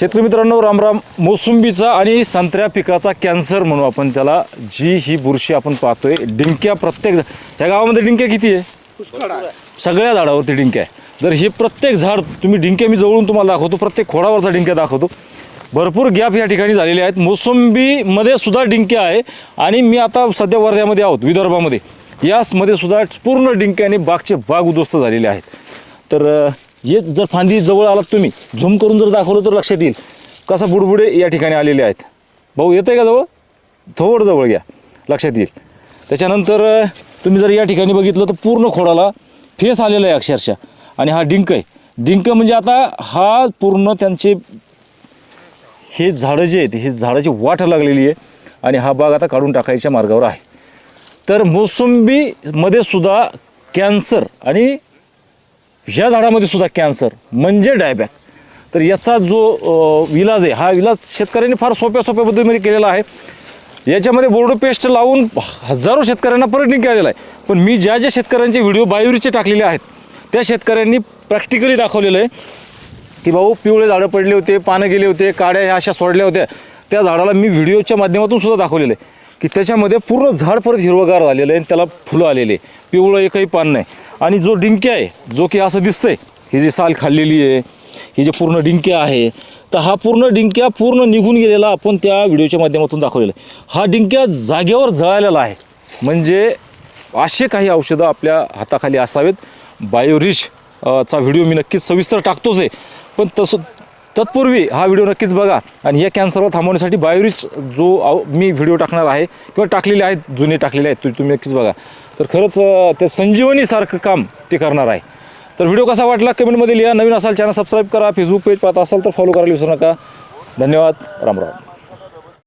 शेतकरी मित्रांनो रामराम मोसंबीचा आणि संत्र्या पिकाचा कॅन्सर म्हणू आपण त्याला. जी ही बुरशी आपण पाहतोय डिंक्या प्रत्येक त्या गावामध्ये डिंक्या किती आहे? सगळ्या झाडावरती डिंक्या आहे. जर हे प्रत्येक झाड तुम्ही डिंक्या मी जवळून तुम्हाला दाखवतो प्रत्येक खोडावरचा डिंक्या दाखवतो. भरपूर गॅप या ठिकाणी झालेले आहेत. मोसंबीमध्ये सुद्धा डिंक्या आहे आणि मी आता सध्या वर्ध्यामध्ये आहोत विदर्भामध्ये. यासमध्ये सुद्धा पूर्ण डिंक्याने बागचे बाग उद्ध्वस्त झालेले आहेत. तर हे जर फांदी जवळ आलात तुम्ही झूम करून जर दाखवलं तर लक्षात येईल. कसा बुडबुडे या ठिकाणी आलेले आहेत. भाऊ येतं आहे का जवळ? थोडं जवळ घ्या. लक्षात येईल. त्याच्यानंतर तुम्ही जर या ठिकाणी बघितलं तर पूर्ण खोडाला फेस आलेला आहे अक्षरशः. आणि हा डिंक आहे. डिंक म्हणजे आता हा पूर्ण त्यांचे हे झाडं जे आहेत हे झाडाची वाट लागलेली आहे आणि हा बाग आता काढून टाकायच्या मार्गावर आहे. तर मोसंबीमध्ये सुद्धा कॅन्सर आणि ह्या झाडामध्ये सुद्धा कॅन्सर म्हणजे डायबॅक. तर याचा जो इलाज आहे हा इलाज शेतकऱ्यांनी फार सोप्या सोप्या पद्धतीमध्ये केलेला आहे. याच्यामध्ये बोर्डो पेस्ट लावून हजारो शेतकऱ्यांना परत केलेला आहे. पण मी ज्या ज्या शेतकऱ्यांचे व्हिडिओ बायोरीचे टाकलेले आहेत त्या शेतकऱ्यांनी प्रॅक्टिकली दाखवलेलं आहे की भाऊ पिवळे झाडं पडले होते पानं गेले होते काड्या ह्या अशा सोडल्या होत्या. त्या झाडाला मी व्हिडिओच्या माध्यमातून सुद्धा दाखवलेलं आहे की त्याच्यामध्ये पूर्ण झाड परत हिरवगार झालेलं आहे आणि त्याला फुलं आलेले आहे. पिवळं एकही पान नाही. आणि जो डिंक्या आहे जो की असं दिसतंय ही जी साल खाल्लेली आहे ही जे पूर्ण डिंक्या आहे तर हा पूर्ण डिंक्या पूर्ण निघून गेलेला आपण त्या व्हिडिओच्या माध्यमातून दाखवलेला आहे. हा डिंक्या जागेवर जळालेला आहे. म्हणजे असे काही औषधं आपल्या हाताखाली असावेत. बायोरिच चा व्हिडिओ मी नक्कीच सविस्तर टाकतोच आहे. पण तसं तत्पूर्वी हा व्हिडिओ नक्कीच बघा आणि या कॅन्सरला थांबवण्यासाठी बायोरिच जो आव- मी व्हिडिओ टाकणार आहे किंवा टाकलेले आहेत जुने टाकलेले आहेत तुम्ही नक्कीच बघा. तर खरंच त्या संजीवनीसारखं काम ते करणार आहे. तर व्हिडिओ कसा वाटला कमेंटमध्ये लिहा. नवीन असाल चॅनल सबस्क्राईब करा. फेसबुक पेज पाहत असाल तर फॉलो करायला विसरू नका. धन्यवाद. राम राम.